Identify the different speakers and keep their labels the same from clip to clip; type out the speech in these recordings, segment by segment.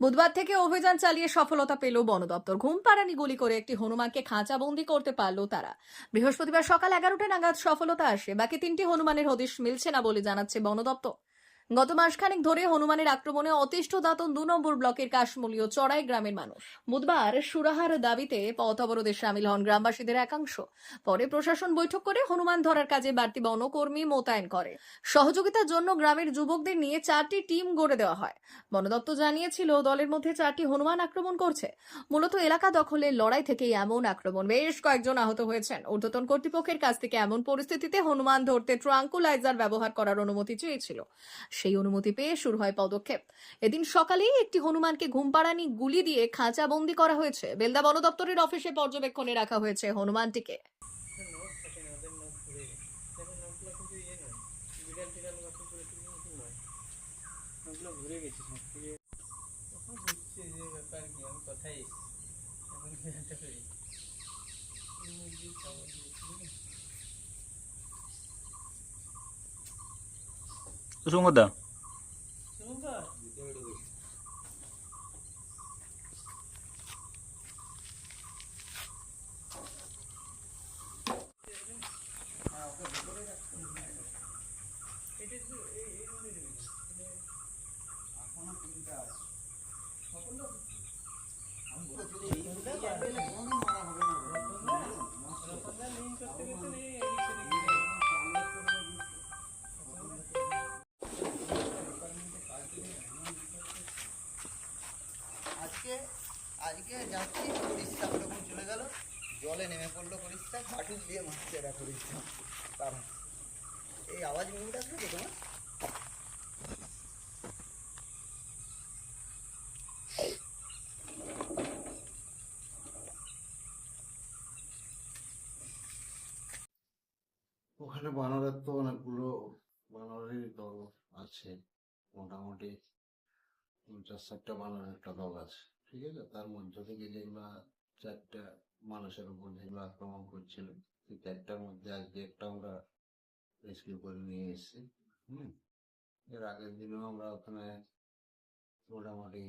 Speaker 1: বুধবার থেকে অভিযান চালিয়ে সফলতা পেল বন দপ্তর। ঘুম পাড়ানি গুলি করে একটি হনুমানকে খাঁচাবন্দি করতে পারল তারা। বৃহস্পতিবার সকাল এগারোটা নাগাদ সফলতা আসে। বাকি তিনটি হনুমানের হদিশ মিলছে না বলে জানাচ্ছে বন দপ্তর। গত মাসখানেক ধরে হনুমানের আক্রমণে অতিষ্ঠ দাতন দু নম্বর ব্লকের কাশমূলীয় চড়াই গ্রামের মানুষ। বুধবার সুরাহার দাবিতে পথ অবরোধে সামিল হন গ্রামবাসীদের একাংশ। পরে প্রশাসন বৈঠক করে হনুমান ধরার কাজে বাড়তি বনকর্মী মোতায়েন করে। সহযোগিতার জন্য গ্রামের যুবকদের নিয়ে চারটি টিম গড়ে দেওয়া হয়। বন দপ্তর জানিয়েছিল, দলের মধ্যে চারটি হনুমান আক্রমণ করছে। মূলত এলাকা দখলের লড়াই থেকেই এমন আক্রমণ। বেশ কয়েকজন আহত হয়েছেন। ঊর্ধ্বতন কর্তৃপক্ষের কাছ থেকে এমন পরিস্থিতিতে হনুমান ধরতে ট্রাঙ্কুলাইজার ব্যবহার করার অনুমতি চেয়েছিল। সেই অনুমতি পেয়ে শুরু হয় পদক্ষেপ। এদিন সকালেই একটি হনুমানকে ঘুম পাড়ানি গুলি দিয়ে খাঁচা বন্দি করা হয়েছে। বেলদা বন দপ্তরের অফিসে পর্যবেক্ষণে রাখা হয়েছে হনুমানটিকে।
Speaker 2: ঘুরে গেছে ইয়ে নয় বিড়াল টিড়াল গল্প করে তুমি নতুন নয় নোটগুলো ঘুরে গেছে সব ঘুরে তখন বুঝছে যে ব্যাপার কি আমি কথাই এখন কি
Speaker 3: আজকে আজকে যাচ্ছি করিস্তা যখন চলে গেল। জলে নেমে পড়ল করিস্তা হাঁটু দিয়ে মারছে এরা করিস্তা তারা। এই আওয়াজ মুভিটা আসবে তো তোমার?
Speaker 4: ওখানে বানরের তো অনেকগুলো বানরের দল আছে। মোটামুটি পঞ্চাশ ষাটটা বানরের একটা দল আছে। ঠিক আছে? তার মধ্যে থেকে যেগুলা চারটা মানুষের উপর যেগুলো আক্রমণ করছিল, সেই চারটার মধ্যে আজকে একটা আমরা রেস্কিউ করে নিয়ে এসেছি। হুম? এর আগের দিনেও আমরা ওখানে মোটামুটি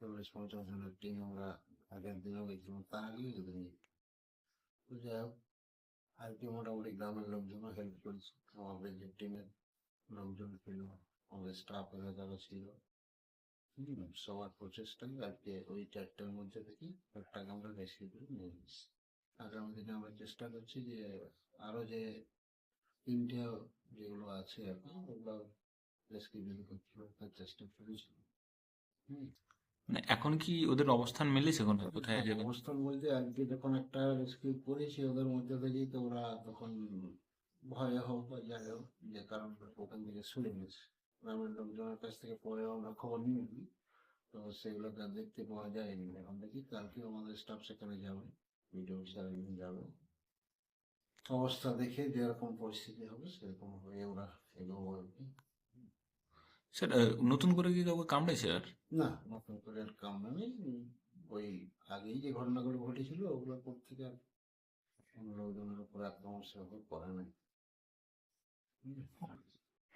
Speaker 4: চল্লিশ পঞ্চাশ জনের টিম আমরা আগের দিনেও গেছিলাম, তার আগেও যদি তো যাই হোক আর কি মোটামুটি গ্রামের লোকজনও হেল্প করেছে। আমাদের যে টিমের লোকজন ছিল, আমাদের স্টাফ যারা ছিল সবার প্রচেষ্টায় আজকে ওই চারটার মধ্যে থেকে একটাকে আমরা করে নিয়ে এসেছি আগামী দিনে আমরা চেষ্টা করছি যে আরও যে তিনটে যেগুলো আছে এখন ওগুলো রেস্কিউ যদি করতে চেষ্টা করেছি।
Speaker 5: মানে এখন কি ওদের অবস্থান মিলেছে কোন? কোথায়
Speaker 4: হ্যাঁ, অবস্থান বলতে আজকে যখন একটা রেস্কিউ করেছি ওদের মধ্যে থেকেই তো ওরা তখন ভয়ে হোক বা যাই হোক যে কারণ ওখান থেকে শুনে গেছে। গ্রামের লোকজনের কাছ থেকে পরে আমরা খবর নিয়েছি তো সেগুলো দেখতে পাওয়া যায়নি। এখন দেখি কালকে আমাদের স্টাফ সেখানে যাবে ভিডিও স্যার যাবে। অবস্থা দেখে যেরকম পরিস্থিতি হবে সেরকম হয়ে ওরা এগোবো আর কি।
Speaker 5: স্যার নতুন করে কি কাউকে কামড়েছে আর?
Speaker 4: না নতুন করে আর কাম নেই ওই আগেই যে ঘটনাগুলো ঘটেছিল ওগুলোর পর থেকে আর কোনো লোকজনের উপর আক্রমণ সেভাবে করে নাই।